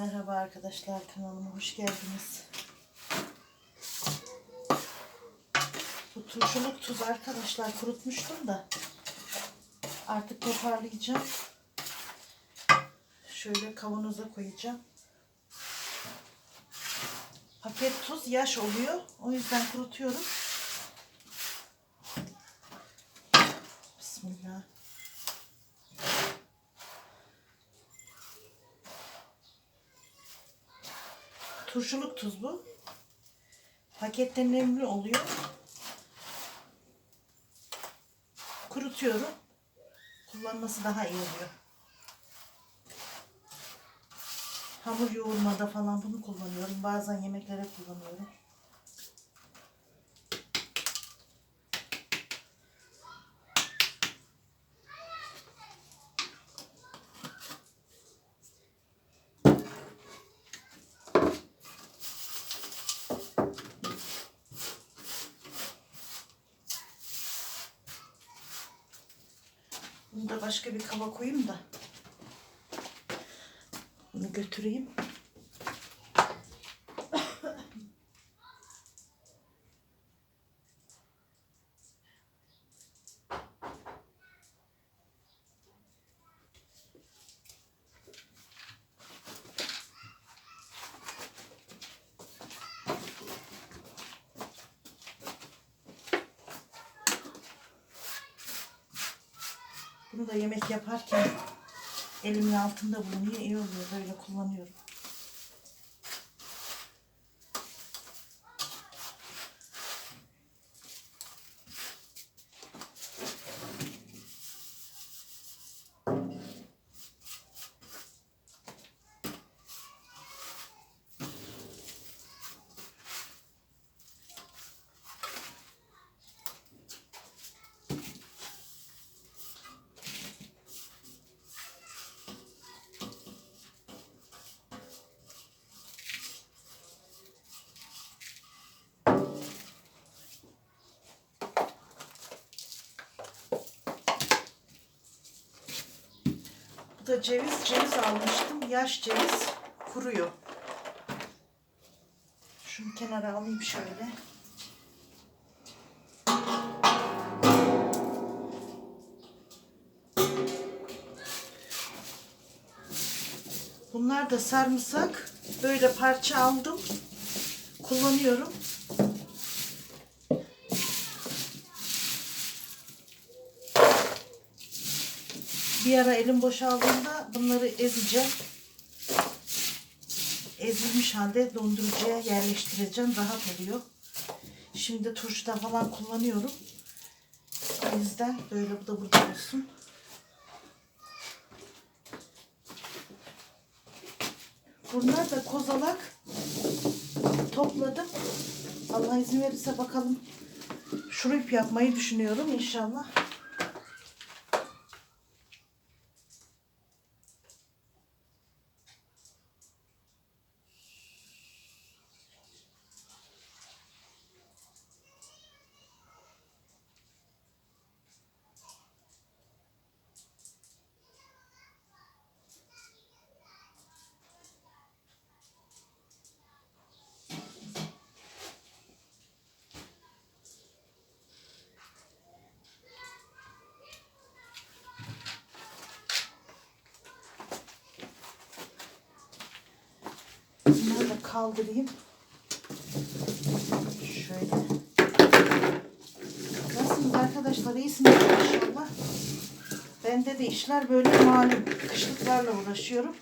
Merhaba arkadaşlar kanalıma hoş geldiniz. Bu turşuluk tuz arkadaşlar kurutmuştum da artık toparlayacağım. Şöyle kavanoza koyacağım. Paket tuz yaş oluyor. O yüzden kurutuyorum. Bismillah. Turşuluk tuz bu. Paketten nemli oluyor. Kurutuyorum. Kullanması daha iyi oluyor. Hamur yoğurmada falan bunu kullanıyorum. Bazen yemeklere kullanıyorum. Başka bir kaba koyayım da. Bunu götüreyim. Bunu da yemek yaparken elimin altında bulunuyor. iyi oluyor. Böyle kullanıyorum. Da ceviz. Ceviz almıştım. Yaş ceviz. Kuruyor. Şunu kenara alayım şöyle. Bunlar da sarımsak. Böyle parça aldım. Kullanıyorum. Bir ara elim boşaldığında bunları ezeceğim. Ezilmiş halde dondurucuya yerleştireceğim. Rahat oluyor. Şimdi turşuda falan kullanıyorum. O yüzden böyle bu da burada olsun. Bunlar da kozalak topladım. Allah izin verirse bakalım şurup yapmayı düşünüyorum inşallah. Bunları da kaldırayım. Şöyle. Nasılsınız arkadaşlar? İyisiniz inşallah. Bende de işler böyle malum. Kışlıklarla uğraşıyorum.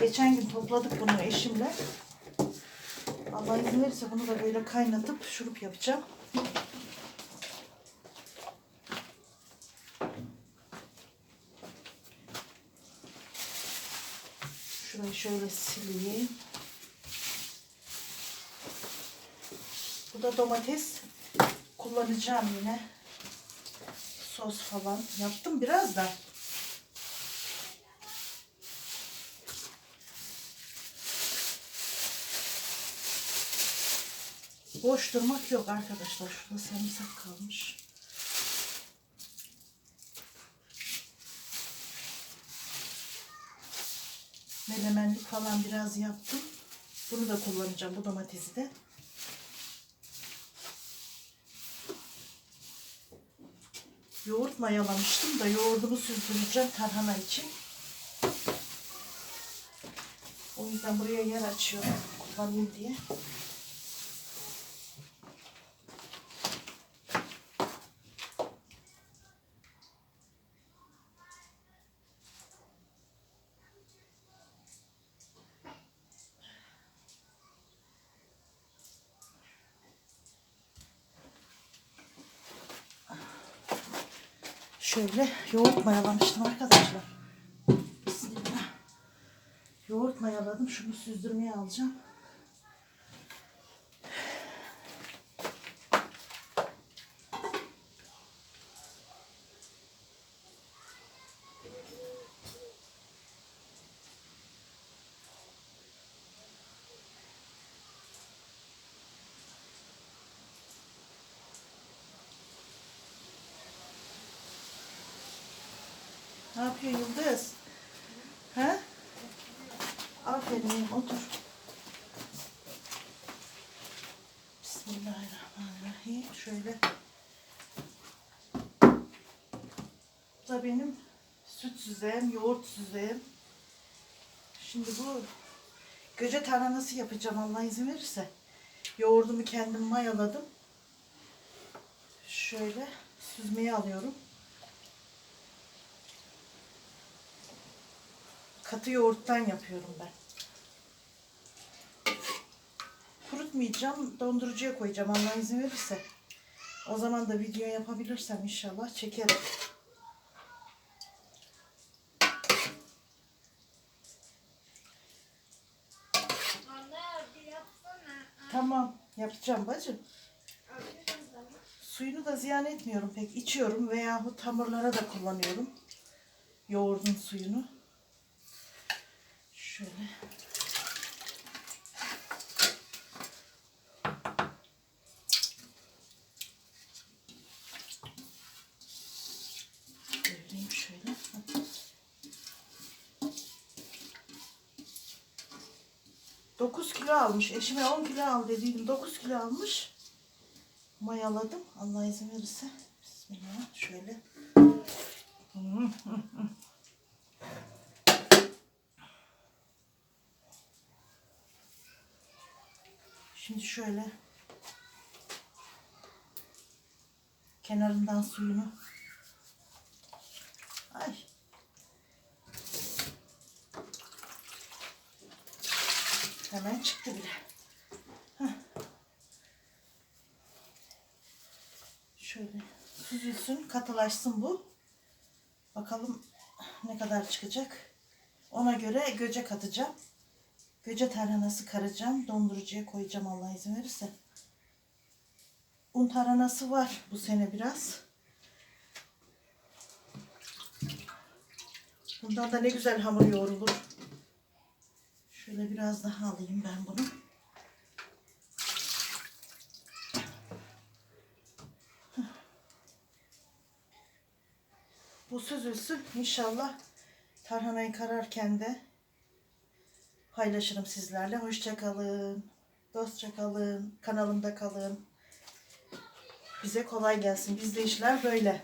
Geçen gün topladık bunu eşimle. Allah izin verirse bunu da böyle kaynatıp şurup yapacağım. Şöyle sileyim. Bu da domates kullanacağım yine. Sos falan yaptım biraz da. Boş durmak yok arkadaşlar. Şurada sarımsak kalmış. Melemenlik falan biraz yaptım. Bunu da kullanacağım bu domatesi de. Yoğurt mayalamıştım da yoğurdumu süzdüreceğim tarhana için. O yüzden buraya yer açıyorum kullanayım diye. Şöyle yoğurt mayalamıştım arkadaşlar. Bismillah. Yoğurt mayaladım. Şunu süzdürmeye alacağım. Ne yapıyor Yıldız? He? Aferin otur. Bismillahirrahmanirrahim. Şöyle. Bu da benim süt süzem, yoğurt süzem. Şimdi bu göce tarhanası yapacağım Allah izin verirse. Yoğurdumu kendim mayaladım. Şöyle süzmeye alıyorum. Katı yoğurttan yapıyorum ben. Kurutmayacağım, dondurucuya koyacağım Allah izin verirse. O zaman da video yapabilirsem inşallah çekerim. Tamam, yapacağım bacım. Suyunu da ziyan etmiyorum pek. İçiyorum veyahut hamurlara da kullanıyorum. Yoğurdun suyunu. Şöyle. Şöyle. Dokuz kilo almış. Eşime 10 kilo al dediydim. 9 kilo almış. Mayaladım. Allah izin verirse. Bismillah. Şöyle. Şimdi şöyle kenarından suyunu ay hemen çıktı bile. Şöyle süzülsün, katılaşsın bu. Bakalım ne kadar çıkacak. Ona göre göce katacağım. Göce tarhanası karacağım. Dondurucuya koyacağım Allah izin verirse. Un tarhanası var bu sene biraz. Bundan da ne güzel hamur yoğrulur. Şöyle biraz daha alayım ben bunu. Bu süzülsün. İnşallah tarhanayı kararken de paylaşırım sizlerle. Hoşça kalın. Dostça kalın. Kanalımda kalın. Bize kolay gelsin. Bizde işler böyle.